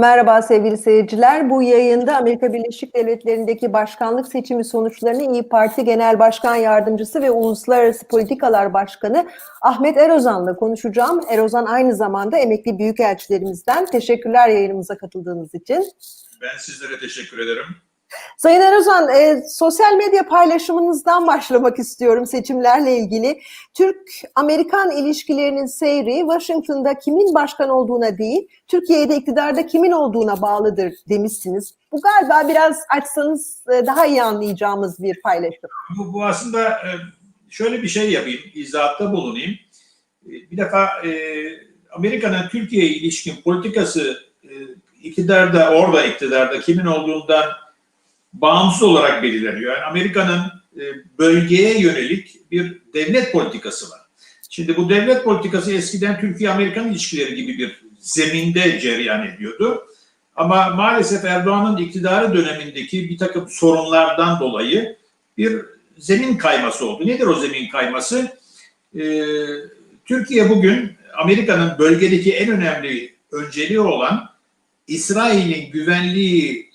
Merhaba sevgili seyirciler. Bu yayında Amerika Birleşik Devletleri'ndeki başkanlık seçimi sonuçlarını İyi Parti Genel Başkan Yardımcısı ve Uluslararası Politikalar Başkanı Ahmet Erozan'la konuşacağım. Erozan aynı zamanda emekli büyükelçilerimizden. Teşekkürler yayınımıza katıldığınız için. Ben sizlere teşekkür ederim. Sayın Erozan, e, sosyal medya paylaşımınızdan başlamak istiyorum seçimlerle ilgili. Türk-Amerikan ilişkilerinin seyri Washington'da kimin başkan olduğuna değil, Türkiye'de iktidarda kimin olduğuna bağlıdır demişsiniz. Bu galiba biraz açsanız e, daha iyi anlayacağımız bir paylaşım. Bu, bu aslında e, şöyle bir şey yapayım, izahatta bulunayım. E, Bir defa e, Amerika'nın Türkiye'ye ilişkin politikası e, iktidarda, orada iktidarda kimin olduğundan bağımsız olarak belirleniyor. Yani Amerika'nın e, bölgeye yönelik bir devlet politikası var. Şimdi bu devlet politikası eskiden Türkiye-Amerikan ilişkileri gibi bir zeminde cereyan ediyordu. Ama maalesef Erdoğan'ın iktidarı dönemindeki bir takım sorunlardan dolayı bir zemin kayması oldu. Nedir o zemin kayması? Ee, Türkiye bugün Amerika'nın bölgedeki en önemli önceliği olan İsrail'in güvenliği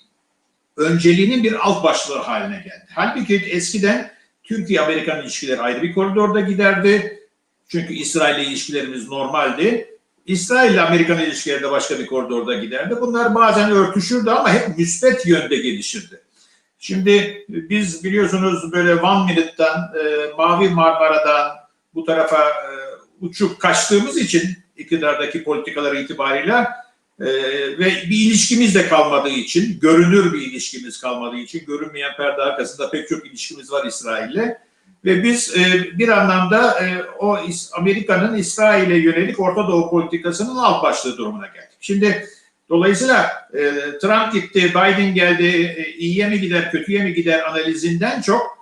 önceliğinin bir alt başlığı haline geldi. Halbuki eskiden Türkiye-Amerikan ilişkileri ayrı bir koridorda giderdi. Çünkü İsrail ile ilişkilerimiz normaldi. İsrail ile Amerikan ilişkileri de başka bir koridorda giderdi. Bunlar bazen örtüşürdü ama hep müspet yönde gelişirdi. Şimdi biz biliyorsunuz böyle One Minute'dan, e, Mavi Marmara'dan bu tarafa e, uçup kaçtığımız için iktidardaki politikalar itibariyle e, ve bir ilişkimiz de kalmadığı için, görünür bir ilişkimiz kalmadığı için, görünmeyen perde arkasında pek çok ilişkimiz var İsrail'le. Ve biz e, bir anlamda e, o Amerika'nın İsrail'e yönelik Orta Doğu politikasının alt başlığı durumuna geldik. Şimdi dolayısıyla e, Trump gitti, Biden geldi, e, iyiye mi gider, kötüye mi gider analizinden çok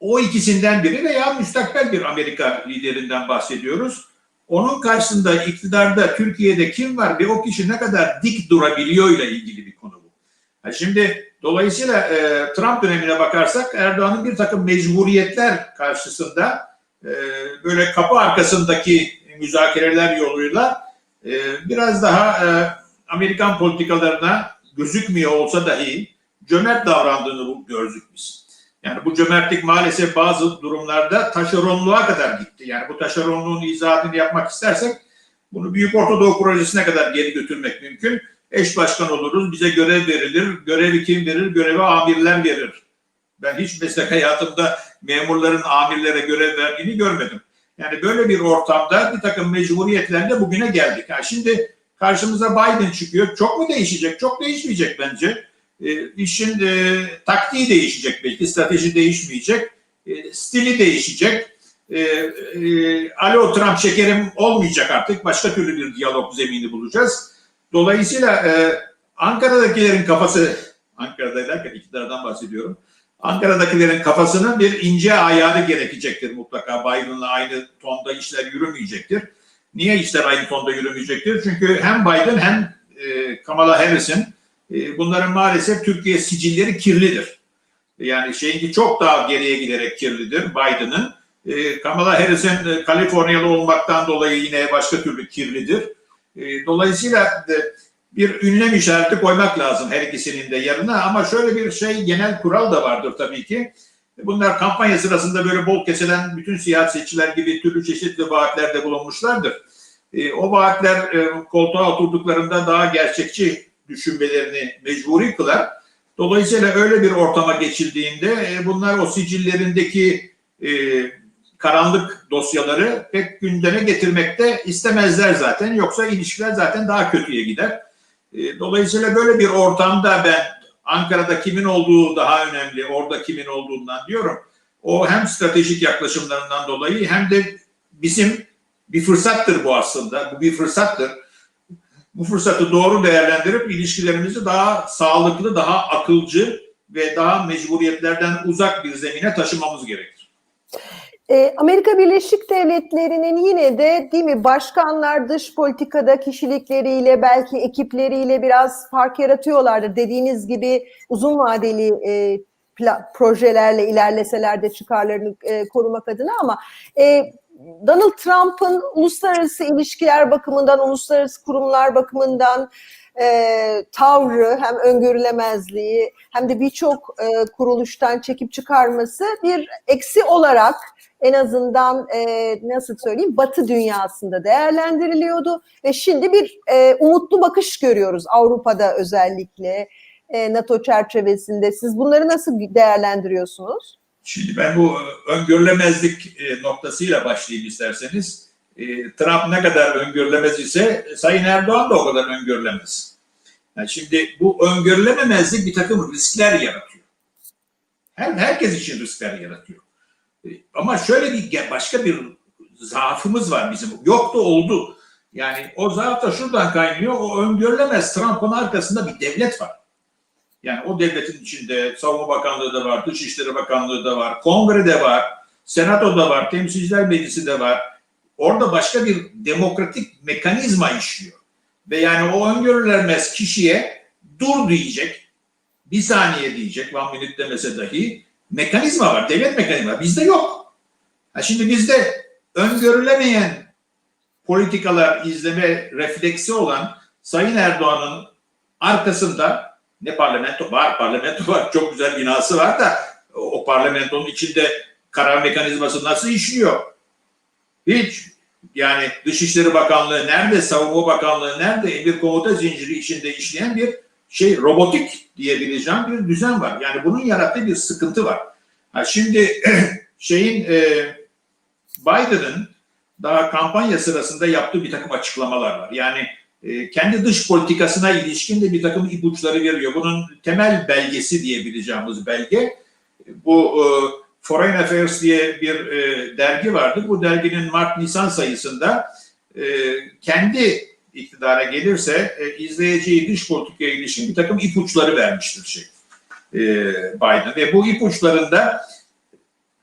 o ikisinden biri veya müstakbel bir Amerika liderinden bahsediyoruz. Onun karşısında iktidarda Türkiye'de kim var ve o kişi ne kadar dik durabiliyor ile ilgili bir konu bu. Ha şimdi dolayısıyla e, Trump dönemine bakarsak Erdoğan'ın bir takım mecburiyetler karşısında e, böyle kapı arkasındaki müzakereler yoluyla e, biraz daha e, Amerikan politikalarına gözükmüyor olsa dahi cömert davrandığını gördük biz. Yani bu cömertlik maalesef bazı durumlarda taşeronluğa kadar gitti. Yani bu taşeronluğun izahatını yapmak istersek bunu Büyük Orta Doğu Projesi'ne kadar geri götürmek mümkün. Eş başkan oluruz, bize görev verilir. Görevi kim verir? Görevi amirler verir. Ben hiç meslek hayatımda memurların amirlere görev verdiğini görmedim. Yani böyle bir ortamda bir takım mecburiyetlerle bugüne geldik. Ha şimdi karşımıza Biden çıkıyor. Çok mu değişecek? Çok değişmeyecek bence. E, işin e, taktiği değişecek belki, strateji değişmeyecek, e, stili değişecek. E, e, Alo Trump şekerim olmayacak artık, başka türlü bir diyalog zemini bulacağız. Dolayısıyla e, Ankara'dakilerin kafası, Ankara'da derken iktidardan bahsediyorum, Ankara'dakilerin kafasının bir ince ayağı gerekecektir mutlaka. Biden'la aynı tonda işler yürümeyecektir. Niye işler aynı tonda yürümeyecektir? Çünkü hem Biden hem e, Kamala Harris'in e, bunların maalesef Türkiye sicilleri kirlidir. Yani şeyinki çok daha geriye giderek kirlidir Biden'ın. E, Kamala Harris'in e, Kaliforniyalı olmaktan dolayı yine başka türlü kirlidir. E, dolayısıyla bir ünlem işareti koymak lazım her ikisinin de yanına ama şöyle bir şey genel kural da vardır tabii ki. Bunlar kampanya sırasında böyle bol kesilen bütün siyasetçiler gibi türlü çeşitli vaatlerde bulunmuşlardır. O vaatler koltuğa oturduklarında daha gerçekçi düşünmelerini mecburi kılar. Dolayısıyla öyle bir ortama geçildiğinde e, bunlar o sicillerindeki e, karanlık dosyaları pek gündeme getirmekte istemezler zaten. Yoksa ilişkiler zaten daha kötüye gider. E, dolayısıyla böyle bir ortamda ben Ankara'da kimin olduğu daha önemli, orada kimin olduğundan diyorum. O hem stratejik yaklaşımlarından dolayı hem de bizim bir fırsattır bu aslında. Bu bir fırsattır bu fırsatı doğru değerlendirip ilişkilerimizi daha sağlıklı, daha akılcı ve daha mecburiyetlerden uzak bir zemine taşımamız gerekir. E, Amerika Birleşik Devletleri'nin yine de değil mi başkanlar dış politikada kişilikleriyle belki ekipleriyle biraz fark yaratıyorlardır. Dediğiniz gibi uzun vadeli e, projelerle ilerleseler de çıkarlarını e, korumak adına ama e, Donald Trump'ın uluslararası ilişkiler bakımından, uluslararası kurumlar bakımından e, tavrı, hem öngörülemezliği hem de birçok e, kuruluştan çekip çıkarması bir eksi olarak en azından e, nasıl söyleyeyim Batı dünyasında değerlendiriliyordu ve şimdi bir e, umutlu bakış görüyoruz Avrupa'da özellikle e, NATO çerçevesinde. Siz bunları nasıl değerlendiriyorsunuz? Şimdi ben bu öngörülemezlik e, noktasıyla başlayayım isterseniz. E, Trump ne kadar öngörülemez ise Sayın Erdoğan da o kadar öngörülemez. Yani şimdi bu öngörülememezlik bir takım riskler yaratıyor. Her, herkes için riskler yaratıyor. E, Ama şöyle bir başka bir zaafımız var bizim. Yok da oldu. Yani o zaaf da şuradan kaynıyor. O öngörülemez Trump'ın arkasında bir devlet var. Yani o devletin içinde Savunma Bakanlığı da var, Dışişleri Bakanlığı da var, Kongrede var, Senato'da var, Temsilciler Meclisi de var. Orada başka bir demokratik mekanizma işliyor. Ve yani o öngörülemez kişiye dur diyecek, bir saniye diyecek, one minute demese dahi mekanizma var, devlet mekanizma. Bizde yok. Ha şimdi bizde öngörülemeyen politikalar izleme refleksi olan Sayın Erdoğan'ın arkasında ne parlamento var, parlamento var, çok güzel binası var da o parlamentonun içinde karar mekanizması nasıl işliyor? Hiç. Yani Dışişleri Bakanlığı nerede, Savunma Bakanlığı nerede, emir komuta zinciri içinde işleyen bir şey robotik diyebileceğim bir düzen var. Yani bunun yarattığı bir sıkıntı var. Ha şimdi şeyin e, Biden'ın daha kampanya sırasında yaptığı bir takım açıklamalar var. Yani kendi dış politikasına ilişkin de bir takım ipuçları veriyor. Bunun temel belgesi diyebileceğimiz belge bu e, Foreign Affairs diye bir e, dergi vardı. Bu derginin Mart-Nisan sayısında e, kendi iktidara gelirse e, izleyeceği dış politikaya ilişkin bir takım ipuçları vermiştir şey e, Biden. Ve bu ipuçlarında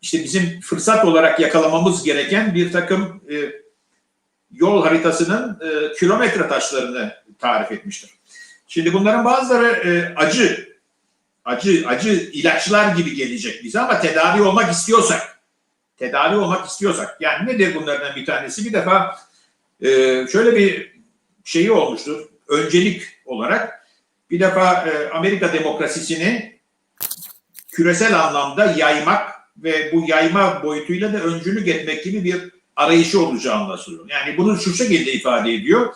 işte bizim fırsat olarak yakalamamız gereken bir takım e, yol haritasının e, kilometre taşlarını tarif etmiştir. Şimdi bunların bazıları e, acı, acı, acı ilaçlar gibi gelecek bize ama tedavi olmak istiyorsak, tedavi olmak istiyorsak, yani nedir bunlardan bir tanesi? Bir defa e, şöyle bir şeyi olmuştur, öncelik olarak bir defa e, Amerika demokrasisini küresel anlamda yaymak ve bu yayma boyutuyla da öncülük etmek gibi bir arayışı olacağı anlaşılıyor. Yani bunu şu şekilde ifade ediyor.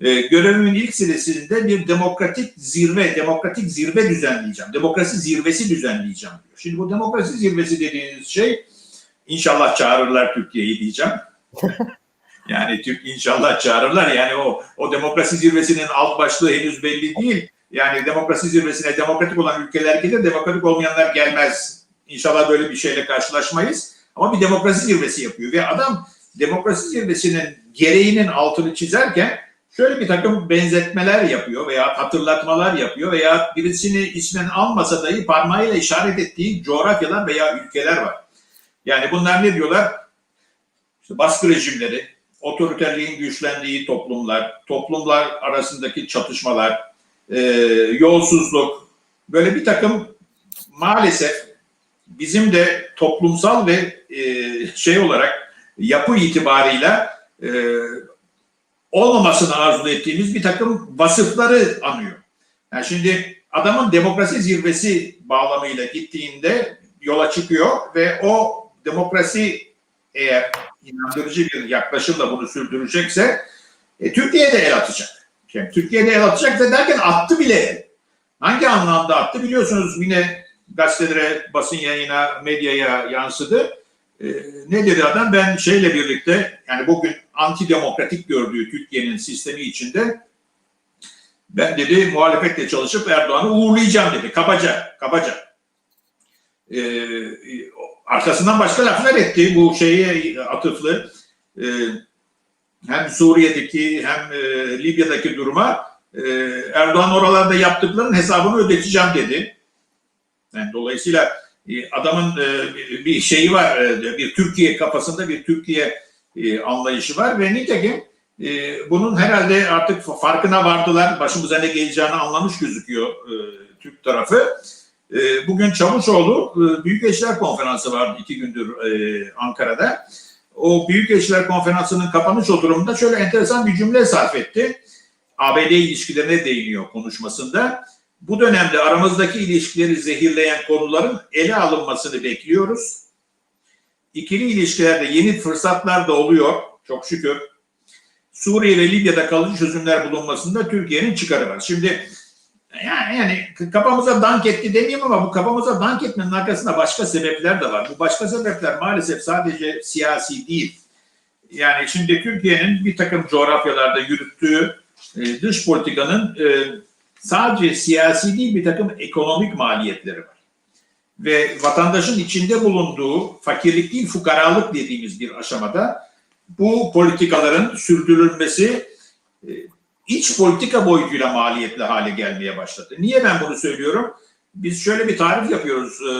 Ee, görevimin ilk süresinde bir demokratik zirve, demokratik zirve düzenleyeceğim. Demokrasi zirvesi düzenleyeceğim diyor. Şimdi bu demokrasi zirvesi dediğiniz şey inşallah çağırırlar Türkiye'yi diyeceğim. yani Türk inşallah çağırırlar. Yani o o demokrasi zirvesinin alt başlığı henüz belli değil. Yani demokrasi zirvesine demokratik olan ülkeler gelir, demokratik olmayanlar gelmez. İnşallah böyle bir şeyle karşılaşmayız. Ama bir demokrasi zirvesi yapıyor ve adam demokrasi zirvesinin gereğinin altını çizerken şöyle bir takım benzetmeler yapıyor veya hatırlatmalar yapıyor veya birisini ismen almasa dahi parmağıyla işaret ettiği coğrafyalar veya ülkeler var. Yani bunlar ne diyorlar? İşte baskı rejimleri, otoriterliğin güçlendiği toplumlar, toplumlar arasındaki çatışmalar, e, yolsuzluk, böyle bir takım maalesef bizim de toplumsal ve e, şey olarak yapı itibarıyla e, olmamasını arzu ettiğimiz bir takım vasıfları anıyor. Yani şimdi adamın demokrasi zirvesi bağlamıyla gittiğinde yola çıkıyor ve o demokrasi eğer inandırıcı bir yaklaşımla bunu sürdürecekse e, Türkiye'de el atacak. Yani Türkiye'de el atacak derken attı bile. Hangi anlamda attı biliyorsunuz yine gazetelere, basın yayına, medyaya yansıdı. Ee, ne dedi adam? Ben şeyle birlikte yani bugün antidemokratik gördüğü Türkiye'nin sistemi içinde ben dedi muhalefetle çalışıp Erdoğan'ı uğurlayacağım dedi. Kabaca, kabaca. Ee, arkasından başka laflar etti bu şeye atıflı. Ee, hem Suriye'deki hem e, Libya'daki duruma e, Erdoğan oralarda yaptıklarının hesabını ödeteceğim dedi. Yani dolayısıyla e, adamın e, bir şeyi var, e, bir Türkiye kafasında bir Türkiye anlayışı var ve nitekim bunun herhalde artık farkına vardılar, başımıza ne geleceğini anlamış gözüküyor Türk tarafı. Bugün Çavuşoğlu Büyük Eşler Konferansı vardı iki gündür Ankara'da. o Büyükelçiler Konferansı'nın kapanış oturumunda şöyle enteresan bir cümle sarf etti. ABD ilişkilerine değiniyor konuşmasında. Bu dönemde aramızdaki ilişkileri zehirleyen konuların ele alınmasını bekliyoruz. İkili ilişkilerde yeni fırsatlar da oluyor çok şükür. Suriye ve Libya'da kalıcı çözümler bulunmasında Türkiye'nin çıkarı var. Şimdi yani, yani kafamıza dank etti demeyeyim ama bu kafamıza dank etmenin arkasında başka sebepler de var. Bu başka sebepler maalesef sadece siyasi değil. Yani şimdi Türkiye'nin bir takım coğrafyalarda yürüttüğü e, dış politikanın e, sadece siyasi değil bir takım ekonomik maliyetleri var. Ve vatandaşın içinde bulunduğu fakirlik değil fukaralık dediğimiz bir aşamada bu politikaların sürdürülmesi e, iç politika boyutuyla maliyetli hale gelmeye başladı. Niye ben bunu söylüyorum? Biz şöyle bir tarif yapıyoruz e,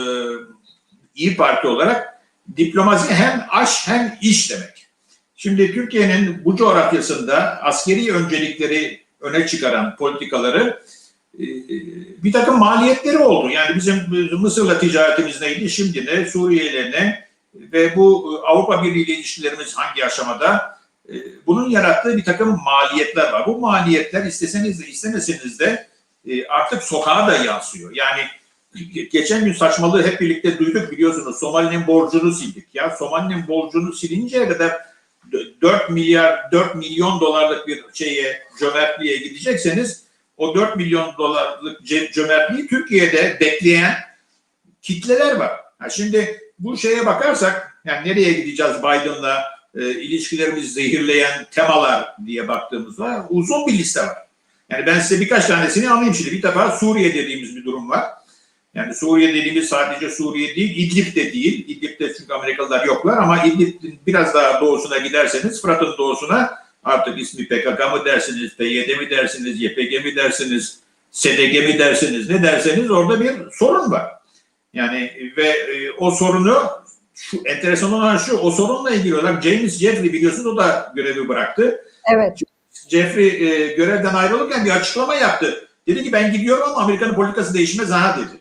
İyi Parti olarak. Diplomasi hem aş hem iş demek. Şimdi Türkiye'nin bu coğrafyasında askeri öncelikleri öne çıkaran politikaları e, bir takım maliyetleri oldu. Yani bizim Mısır'la ticaretimiz neydi? Şimdi ne? Suriye ile ne? Ve bu Avrupa Birliği ile ilişkilerimiz hangi aşamada? E, Bunun yarattığı bir takım maliyetler var. Bu maliyetler isteseniz de istemeseniz de e, artık sokağa da yansıyor. Yani geçen gün saçmalığı hep birlikte duyduk biliyorsunuz. Somali'nin borcunu sildik. Ya Somali'nin borcunu silinceye kadar 4 milyar 4 milyon dolarlık bir şeye cömertliğe gidecekseniz o 4 milyon dolarlık cömertliği Türkiye'de bekleyen kitleler var. Ha şimdi bu şeye bakarsak yani nereye gideceğiz Biden'la e, ilişkilerimizi zehirleyen temalar diye baktığımızda uzun bir liste var. Yani ben size birkaç tanesini anlayayım şimdi. Bir defa Suriye dediğimiz bir durum var. Yani Suriye dediğimiz sadece Suriye değil, İdlib de değil. İdlib'de çünkü Amerikalılar yoklar ama İdlib'in biraz daha doğusuna giderseniz, Fırat'ın doğusuna artık ismi PKK mı dersiniz, PYD mi dersiniz, YPG mi dersiniz, SDG mi dersiniz, ne derseniz orada bir sorun var. Yani ve e, o sorunu şu enteresan olan şu, o sorunla ilgili olarak James Jeffrey biliyorsunuz o da görevi bıraktı. Evet. Jeffrey e, görevden ayrılırken bir açıklama yaptı. Dedi ki ben gidiyorum ama Amerika'nın politikası değişmez ha dedi.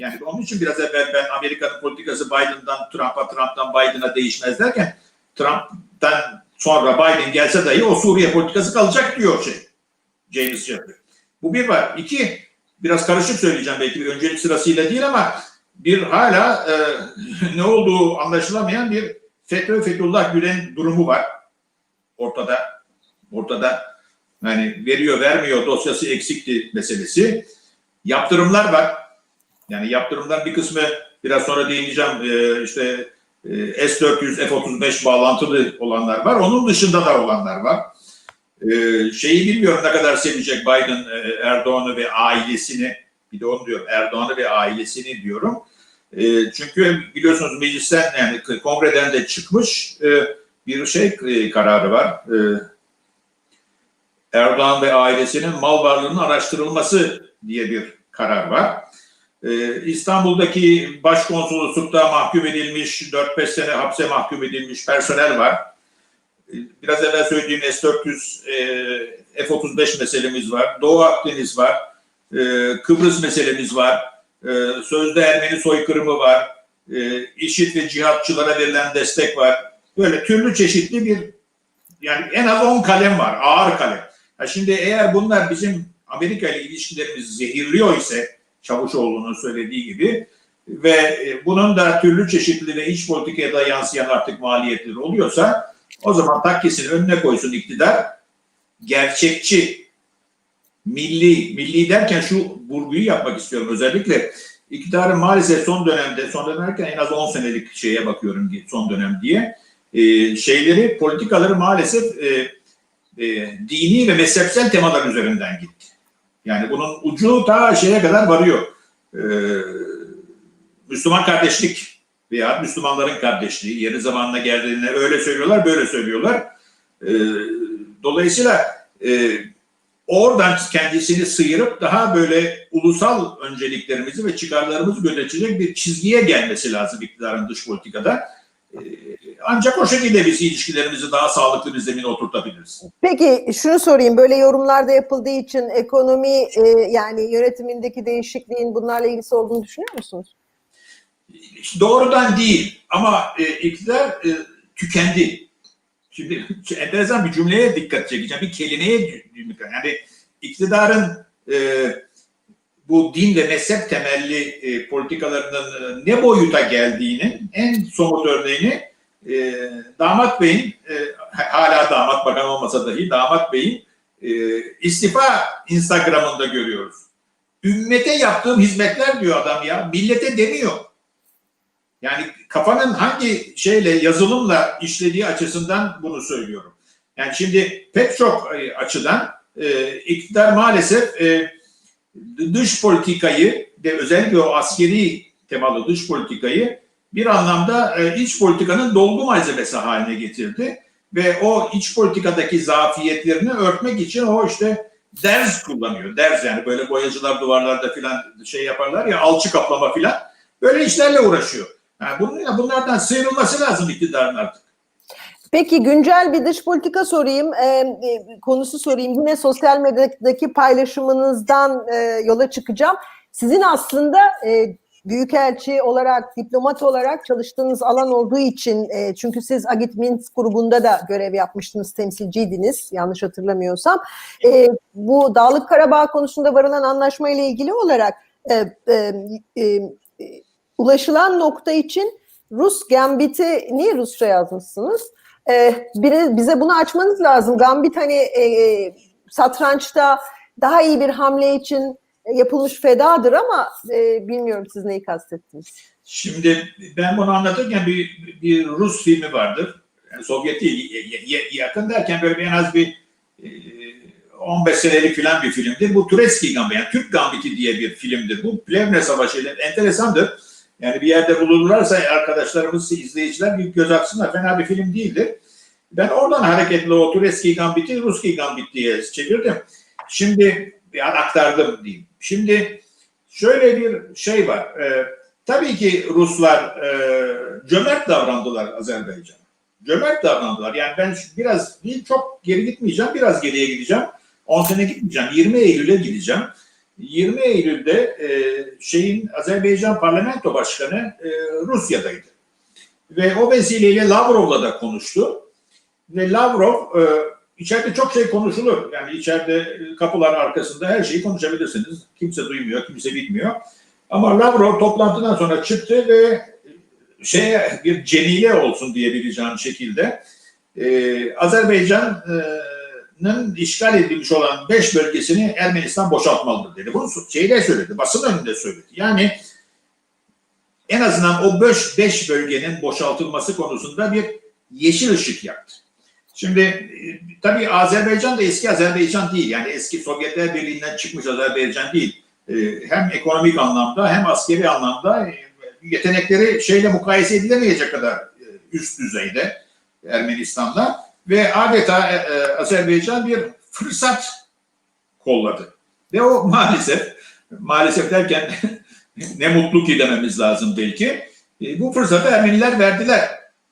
Yani onun için biraz evvel ben Amerika'nın politikası Biden'dan Trump'a, Trump'tan Biden'a değişmez derken Trump'tan sonra Biden gelse dahi o Suriye politikası kalacak diyor şey. James Jeffrey. Bu bir var. İki, biraz karışık söyleyeceğim belki bir öncelik sırasıyla değil ama bir hala e, ne olduğu anlaşılamayan bir FETÖ Fethullah Gülen durumu var ortada. Ortada yani veriyor vermiyor dosyası eksikti meselesi. Yaptırımlar var. Yani yaptırımdan bir kısmı biraz sonra değineceğim e, işte e, S-400, F-35 bağlantılı olanlar var. Onun dışında da olanlar var. E, şeyi bilmiyorum ne kadar sevecek Biden Erdoğan'ı ve ailesini. Bir de onu diyorum Erdoğan'ı ve ailesini diyorum. Çünkü biliyorsunuz meclisten yani kongreden de çıkmış bir şey kararı var. Erdoğan ve ailesinin mal varlığının araştırılması diye bir karar var. Ee, İstanbul'daki başkonsoloslukta mahkum edilmiş, 4-5 sene hapse mahkum edilmiş personel var. Ee, Biraz evvel söylediğim S-400, e, F-35 meselemiz var. Doğu Akdeniz var. Ee, Kıbrıs meselemiz var. Ee, Sözde Ermeni soykırımı var. Ee, İşit ve cihatçılara verilen destek var. Böyle türlü çeşitli bir yani en az 10 kalem var. Ağır kalem. Ha şimdi eğer bunlar bizim Amerika ile ilişkilerimizi zehirliyor ise Çavuşoğlu'nun söylediği gibi. Ve e, bunun da türlü çeşitli iç politikaya da yansıyan artık maliyetleri oluyorsa o zaman takkesini önüne koysun iktidar. Gerçekçi milli milli derken şu vurguyu yapmak istiyorum özellikle. İktidarın maalesef son dönemde son dönem en az 10 senelik şeye bakıyorum son dönem diye. E, şeyleri politikaları maalesef e, e, dini ve mezhepsel temalar üzerinden gitti. Yani bunun ucu ta şeye kadar varıyor. Ee, Müslüman kardeşlik veya Müslümanların kardeşliği yeri zamanına geldiğinde öyle söylüyorlar, böyle söylüyorlar. Ee, dolayısıyla e, oradan kendisini sıyırıp daha böyle ulusal önceliklerimizi ve çıkarlarımızı gözetecek bir çizgiye gelmesi lazım iktidarın dış politikada. Ee, ancak o şekilde biz ilişkilerimizi daha sağlıklı bir zemine oturtabiliriz. Peki şunu sorayım böyle yorumlarda yapıldığı için ekonomi e, yani yönetimindeki değişikliğin bunlarla ilgisi olduğunu düşünüyor musunuz? Doğrudan değil ama e, iktidar e, tükendi. Şimdi enteresan bir cümleye dikkat çekeceğim. Bir kelimeye dikkat. Yani iktidarın e, bu din ve mezhep temelli e, politikalarının e, ne boyuta geldiğinin en somut örneğini e, Damat Bey'in e, hala damat bakan olmasa dahi Damat Bey'in e, istifa Instagram'ında görüyoruz. Ümmete yaptığım hizmetler diyor adam ya. Millete demiyor. Yani kafanın hangi şeyle yazılımla işlediği açısından bunu söylüyorum. Yani şimdi pek çok e, açıdan e, iktidar maalesef e, dış politikayı ve özellikle o askeri temalı dış politikayı bir anlamda e, iç politikanın dolgu malzemesi haline getirdi ve o iç politikadaki zafiyetlerini örtmek için o işte derz kullanıyor. Derz yani böyle boyacılar duvarlarda filan şey yaparlar ya alçı kaplama filan böyle işlerle uğraşıyor. Yani bunun, bunlardan sıyrılması lazım iktidarın artık. Peki güncel bir dış politika sorayım, e, e, konusu sorayım. Yine sosyal medyadaki paylaşımınızdan e, yola çıkacağım. Sizin aslında e, büyükelçi olarak, diplomat olarak çalıştığınız alan olduğu için, e, çünkü siz Agit Minsk grubunda da görev yapmıştınız, temsilciydiniz yanlış hatırlamıyorsam. E, bu Dağlık Karabağ konusunda varılan anlaşma ile ilgili olarak e, e, e, ulaşılan nokta için Rus Gambit'i niye Rusça yazmışsınız? Ee, biri, bize bunu açmanız lazım. Gambit hani e, satrançta daha iyi bir hamle için yapılmış fedadır ama e, bilmiyorum siz neyi kastettiniz. Şimdi ben bunu anlatırken bir, bir Rus filmi vardır. Yani Sovyet yakın derken böyle en az bir e, 15 senelik filan bir filmdir. Bu Turetski Gambit, yani Türk Gambiti diye bir filmdir. Bu Plevne Savaşı ile enteresandır. Yani bir yerde bulunurlarsa arkadaşlarımız, izleyiciler bir göz atsınlar. Fena bir film değildir. Ben oradan hareketle o Turetski Gambit'i Ruski Gambit diye çevirdim. Şimdi yani aktardım diyeyim. Şimdi şöyle bir şey var. Ee, tabii ki Ruslar e, cömert davrandılar Azerbaycan'a. Cömert davrandılar. Yani ben biraz değil çok geri gitmeyeceğim. Biraz geriye gideceğim. 10 sene gitmeyeceğim. 20 Eylül'e gideceğim. 20 Eylül'de e, şeyin Azerbaycan Parlamento Başkanı e, Rusya'daydı. Ve o vesileyle Lavrov'la da konuştu. Ve Lavrov e, içeride çok şey konuşulur. Yani içeride kapılar arkasında her şeyi konuşabilirsiniz. Kimse duymuyor, kimse bilmiyor. Ama Lavrov toplantıdan sonra çıktı ve şeye bir cenile olsun diyebileceğim şekilde e, Azerbaycan'ın işgal edilmiş olan beş bölgesini Ermenistan boşaltmalıdır dedi. Bunu şeyde söyledi, basın önünde söyledi. Yani en azından o beş, beş bölgenin boşaltılması konusunda bir yeşil ışık yaktı. Şimdi tabii Azerbaycan da eski Azerbaycan değil. Yani eski Sovyetler Birliği'nden çıkmış Azerbaycan değil. Hem ekonomik anlamda hem askeri anlamda yetenekleri şeyle mukayese edilemeyecek kadar üst düzeyde Ermenistan'da ve adeta Azerbaycan bir fırsat kolladı. Ve o maalesef, maalesef derken ne mutlu ki dememiz lazım belki. Bu fırsatı Ermeniler verdiler.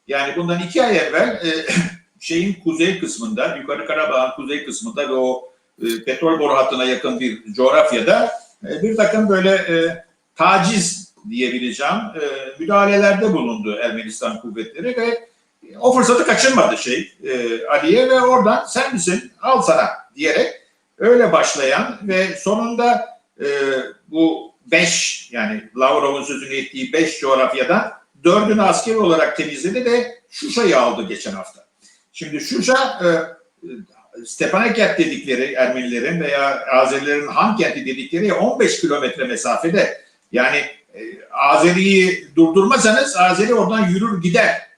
Yani bundan iki ay evvel şeyin kuzey kısmında, Yukarı Karabağ'ın kuzey kısmında ve o petrol boru hattına yakın bir coğrafyada bir takım böyle taciz diyebileceğim müdahalelerde bulundu Ermenistan kuvvetleri ve o fırsatı kaçırmadı şey Aliye ve oradan sen misin al sana diyerek öyle başlayan ve sonunda bu beş yani Lavrov'un sözünü ettiği beş coğrafyadan dördünü askeri olarak temizledi ve Şuşa'yı aldı geçen hafta. Şimdi Şuşa e, Stepanakert dedikleri Ermenilerin veya Azerilerin Han kenti dedikleri 15 kilometre mesafede. Yani e, Azeri'yi durdurmasanız Azeri oradan yürür gider.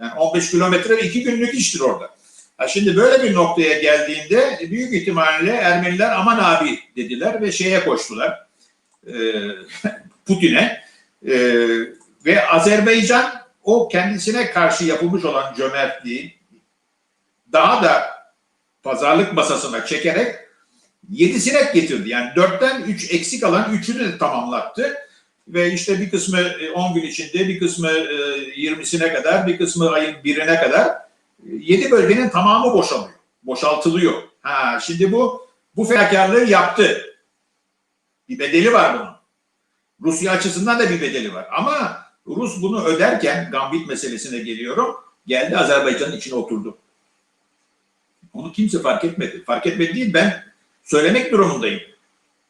Yani 15 kilometre iki günlük iştir orada. Ha şimdi böyle bir noktaya geldiğinde büyük ihtimalle Ermeniler aman abi dediler ve şeye koştular. E, Putin'e. E, ve Azerbaycan o kendisine karşı yapılmış olan cömertliği daha da pazarlık masasına çekerek yedi sinek getirdi. Yani dörtten üç eksik alan üçünü de tamamlattı. Ve işte bir kısmı 10 gün içinde, bir kısmı 20'sine kadar, bir kısmı ayın birine kadar yedi bölgenin tamamı boşalıyor. Boşaltılıyor. Ha, şimdi bu bu fedakarlığı yaptı. Bir bedeli var bunun. Rusya açısından da bir bedeli var. Ama Rus bunu öderken, Gambit meselesine geliyorum, geldi Azerbaycan'ın içine oturdu. Onu kimse fark etmedi. Fark etmedi değil ben söylemek durumundayım.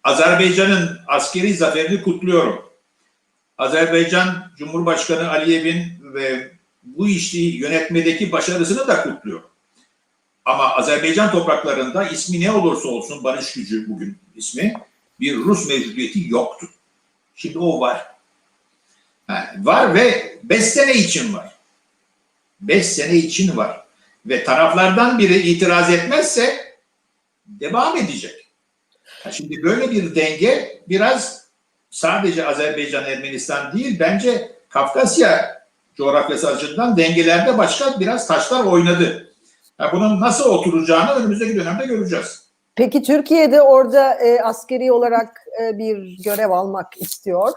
Azerbaycan'ın askeri zaferini kutluyorum. Azerbaycan Cumhurbaşkanı Aliyev'in ve bu işi yönetmedeki başarısını da kutluyorum. Ama Azerbaycan topraklarında ismi ne olursa olsun barış gücü bugün ismi bir Rus mevcudiyeti yoktu. Şimdi o var. Ha, var ve 5 sene için var. 5 sene için var. Ve taraflardan biri itiraz etmezse devam edecek. Şimdi böyle bir denge biraz sadece Azerbaycan, Ermenistan değil bence Kafkasya coğrafyası açısından dengelerde başka biraz taşlar oynadı. Ha, bunun nasıl oturacağını önümüzdeki dönemde göreceğiz. Peki Türkiye'de orada e, askeri olarak e, bir görev almak istiyor.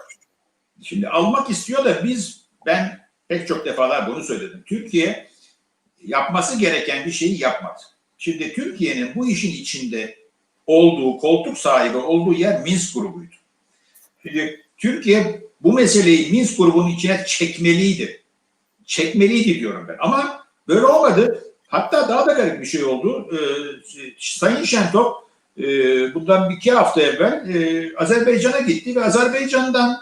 Şimdi almak istiyor da biz ben pek çok defalar bunu söyledim. Türkiye yapması gereken bir şeyi yapmadı. Şimdi Türkiye'nin bu işin içinde olduğu, koltuk sahibi olduğu yer Minsk grubuydu. Şimdi Türkiye bu meseleyi Minsk grubunun içine çekmeliydi. Çekmeliydi diyorum ben. Ama böyle olmadı. Hatta daha da garip bir şey oldu. Ee, Sayın Şentop e, bundan bir iki hafta evvel e, Azerbaycan'a gitti ve Azerbaycan'dan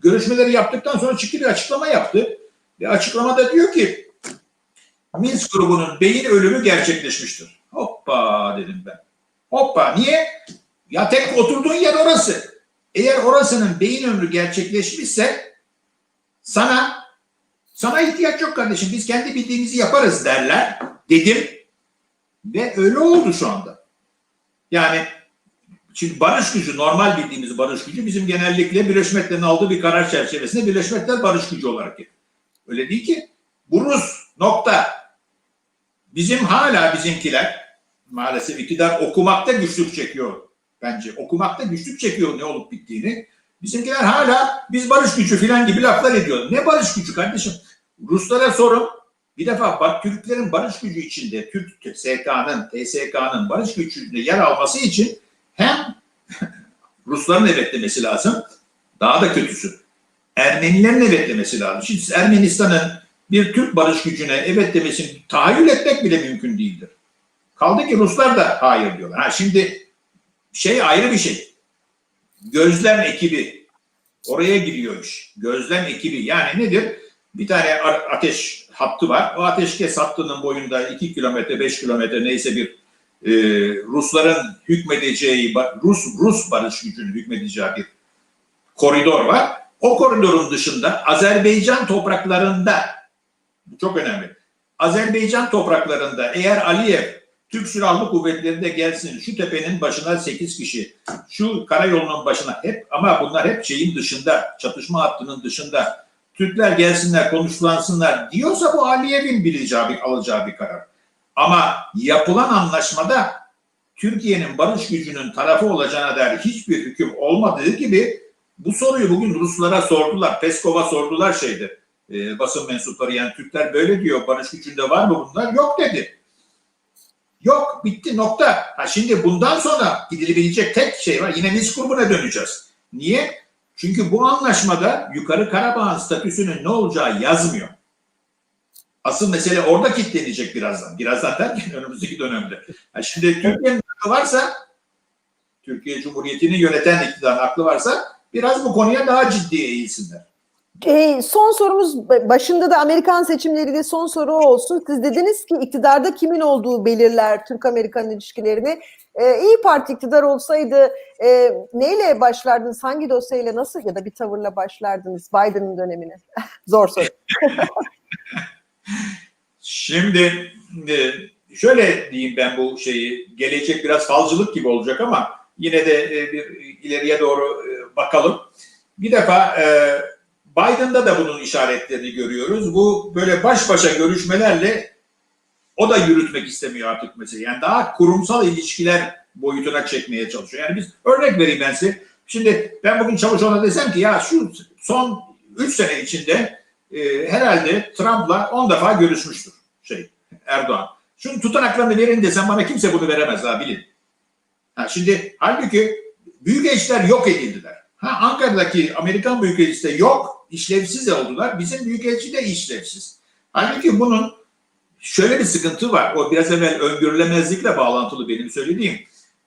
görüşmeleri yaptıktan sonra çıktı bir açıklama yaptı. Ve açıklamada diyor ki Minsk grubunun beyin ölümü gerçekleşmiştir. Hoppa dedim ben. Hoppa niye? Ya tek oturduğun yer orası. Eğer orasının beyin ömrü gerçekleşmişse sana sana ihtiyaç yok kardeşim. Biz kendi bildiğimizi yaparız derler dedim. Ve öyle oldu şu anda. Yani Şimdi barış gücü, normal bildiğimiz barış gücü bizim genellikle Birleşmiş Milletler'in aldığı bir karar çerçevesinde Birleşmiş Milletler barış gücü olarak. Öyle değil ki. Bu Rus nokta. Bizim hala bizimkiler maalesef iktidar okumakta güçlük çekiyor bence. Okumakta güçlük çekiyor ne olup bittiğini. Bizimkiler hala biz barış gücü filan gibi laflar ediyor. Ne barış gücü kardeşim? Ruslara sorun. Bir defa bak Türklerin barış gücü içinde, Türk SK'nın, TSK'nın barış gücünde yer alması için hem Rusların evetlemesi lazım, daha da kötüsü Ermenilerin evetlemesi lazım. Şimdi Ermenistan'ın bir Türk barış gücüne evet demesini tahayyül etmek bile mümkün değildir. Kaldı ki Ruslar da hayır diyorlar. Ha şimdi şey ayrı bir şey. Gözlem ekibi oraya giriyor iş. Gözlem ekibi yani nedir? Bir tane ateş hattı var. O ateşkes hattının boyunda 2 kilometre 5 kilometre neyse bir e, Rusların hükmedeceği Rus Rus barış gücünün hükmedeceği bir koridor var. O koridorun dışında Azerbaycan topraklarında çok önemli. Azerbaycan topraklarında eğer Aliyev Türk Silahlı Kuvvetleri'nde gelsin şu tepenin başına 8 kişi, şu karayolunun başına hep ama bunlar hep şeyin dışında, çatışma hattının dışında Türkler gelsinler, konuşulansınlar diyorsa bu Aliyev'in bileceği, alacağı bir karar. Ama yapılan anlaşmada Türkiye'nin barış gücünün tarafı olacağına dair hiçbir hüküm olmadığı gibi bu soruyu bugün Ruslara sordular. Peskov'a sordular şeydi e, basın mensupları yani Türkler böyle diyor barış gücünde var mı bunlar? Yok dedi. Yok bitti nokta. Ha şimdi bundan sonra gidilebilecek tek şey var. Yine Minsk grubuna döneceğiz. Niye? Çünkü bu anlaşmada yukarı Karabağ'ın statüsünün ne olacağı yazmıyor. Asıl mesele orada kilitlenecek birazdan. Birazdan derken önümüzdeki dönemde. Ha şimdi Türkiye'nin aklı varsa, Türkiye Cumhuriyeti'ni yöneten iktidarın aklı varsa biraz bu konuya daha ciddi eğilsinler. E, son sorumuz başında da Amerikan seçimleri de son soru olsun. Siz dediniz ki iktidarda kimin olduğu belirler Türk-Amerikan ilişkilerini. E, İyi Parti iktidar olsaydı e, neyle başlardınız? Hangi dosyayla nasıl ya da bir tavırla başlardınız Biden'ın dönemine? Zor soru. Şimdi e, şöyle diyeyim ben bu şeyi gelecek biraz falcılık gibi olacak ama yine de e, bir ileriye doğru e, bakalım. Bir defa Biden'da da bunun işaretlerini görüyoruz. Bu böyle baş başa görüşmelerle o da yürütmek istemiyor artık mesela. Yani daha kurumsal ilişkiler boyutuna çekmeye çalışıyor. Yani biz örnek vereyim ben size. Şimdi ben bugün Çavuşoğlu'na desem ki ya şu son 3 sene içinde e, herhalde Trump'la 10 defa görüşmüştür şey Erdoğan. Şunun tutanaklarını verin desem bana kimse bunu veremez daha bilin. Ha, şimdi halbuki büyükelçiler yok edildiler. Ha, Ankara'daki Amerikan büyükelçisi de yok, işlevsiz oldular. Bizim büyükelçi de işlevsiz. Halbuki bunun şöyle bir sıkıntı var. O biraz evvel öngörülemezlikle bağlantılı benim söylediğim.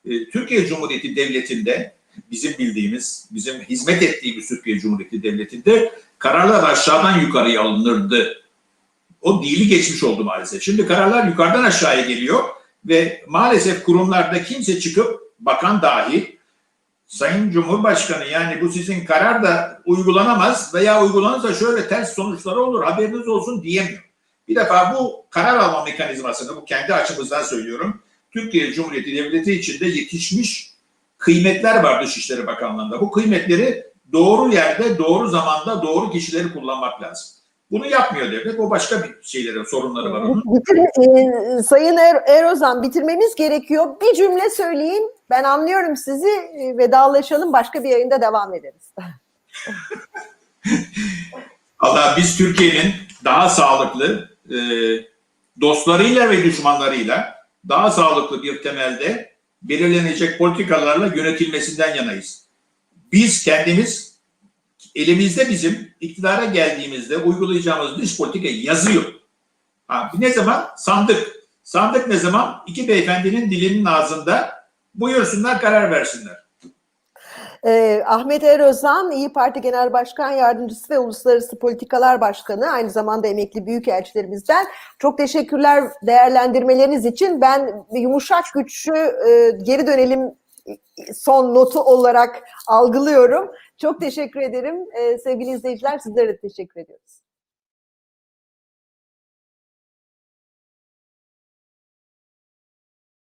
E, Türkiye Cumhuriyeti Devleti'nde bizim bildiğimiz, bizim hizmet ettiğimiz Türkiye Cumhuriyeti Devleti'nde kararlar aşağıdan yukarıya alınırdı. O dili geçmiş oldu maalesef. Şimdi kararlar yukarıdan aşağıya geliyor ve maalesef kurumlarda kimse çıkıp bakan dahi Sayın Cumhurbaşkanı yani bu sizin karar da uygulanamaz veya uygulanırsa şöyle ters sonuçları olur haberiniz olsun diyemiyor. Bir defa bu karar alma mekanizmasını bu kendi açımızdan söylüyorum. Türkiye Cumhuriyeti Devleti içinde yetişmiş kıymetler var Dışişleri Bakanlığı'nda. Bu kıymetleri doğru yerde, doğru zamanda, doğru kişileri kullanmak lazım. Bunu yapmıyor devlet. O başka bir şeylerin sorunları var. Bitir, e, Sayın er, Erozan bitirmemiz gerekiyor. Bir cümle söyleyeyim. Ben anlıyorum sizi. E, Vedalaşalım. Başka bir yayında devam ederiz. Allah biz Türkiye'nin daha sağlıklı e, dostlarıyla ve düşmanlarıyla daha sağlıklı bir temelde belirlenecek politikalarla yönetilmesinden yanayız. Biz kendimiz elimizde bizim iktidara geldiğimizde uygulayacağımız dış politika yazıyor. Ha, ne zaman? Sandık. Sandık ne zaman? İki beyefendinin dilinin ağzında buyursunlar karar versinler. Ee, Ahmet Erozan, İyi Parti Genel Başkan Yardımcısı ve Uluslararası Politikalar Başkanı, aynı zamanda emekli büyükelçilerimizden. Çok teşekkürler değerlendirmeleriniz için. Ben yumuşak güçlü e, geri dönelim son notu olarak algılıyorum. Çok teşekkür ederim. Ee, sevgili izleyiciler sizlere de teşekkür ediyoruz.